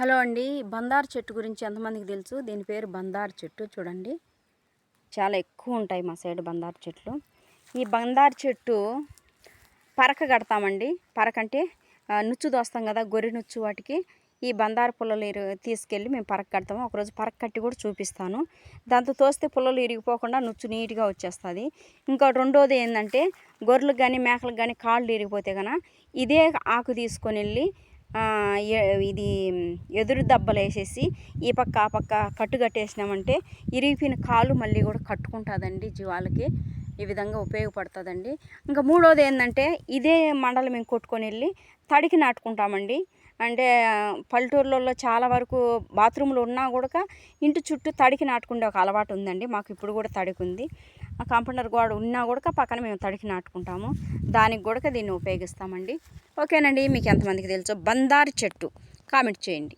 Hello అండి. బందారు చెట్టు గురించి ఎంతమందికి తెలుసు? దీని పేరు బందారు చెట్టు చూడండి. చాలా ఎక్కువ ఉంటాయి మా సైడ్ బందారు చెట్లు. ఈ బందారు చెట్టు పరక కడతామండి. పరక అంటే నుచ్చు దోస్తాం కదా గొర్రె నుచ్చు వాటికి. ఈ బందారు పుల్లలు తీసుకెళ్ళి మేము పరక కడతాము. ఒకరోజు పరక కట్టి కూడా చూపిస్తాను. దాంతో తోస్తే పుల్లలు ఇరిగిపోకుండా నుచ్చు నీట్గా వచ్చేస్తుంది. ఇంకా రెండోది ఏంటంటే గొర్రెలకు కానీ మేకలకు కానీ కాళ్ళు ఇరిగిపోతే కనుక ఇదే ఆకు తీసుకొని వెళ్ళి ఇది ఎదురు దెబ్బలు వేసేసి ఈ పక్క ఆ పక్క కట్టు కట్టేసినామంటే ఇరిగిపోయిన కాలు మళ్ళీ కూడా కట్టుకుంటుందండి జీవాలకి. ఈ విధంగా ఉపయోగపడుతుందండి. ఇంకా మూడోది ఏంటంటే ఇదే మండలం మేము కొట్టుకొని వెళ్ళి తడికి నాటుకుంటామండి. అంటే పల్లెటూర్లలో చాలా వరకు బాత్రూమ్లు ఉన్నా కూడా ఇంటి చుట్టూ తడికి నాటుకుండే ఒక అలవాటు ఉందండి మాకు ఇప్పుడు కూడా తడికి ఉంది ఆ కాంపౌండర్ గోడ ఉన్నా కూడా పక్కన మేము తడికి నాటుకుంటాము. దానికి కూడా దీన్ని ఉపయోగిస్తామండి. ఓకేనండి మీకు ఎంతమందికి తెలుసో బందారు చెట్టు. కామెంట్ చేయండి.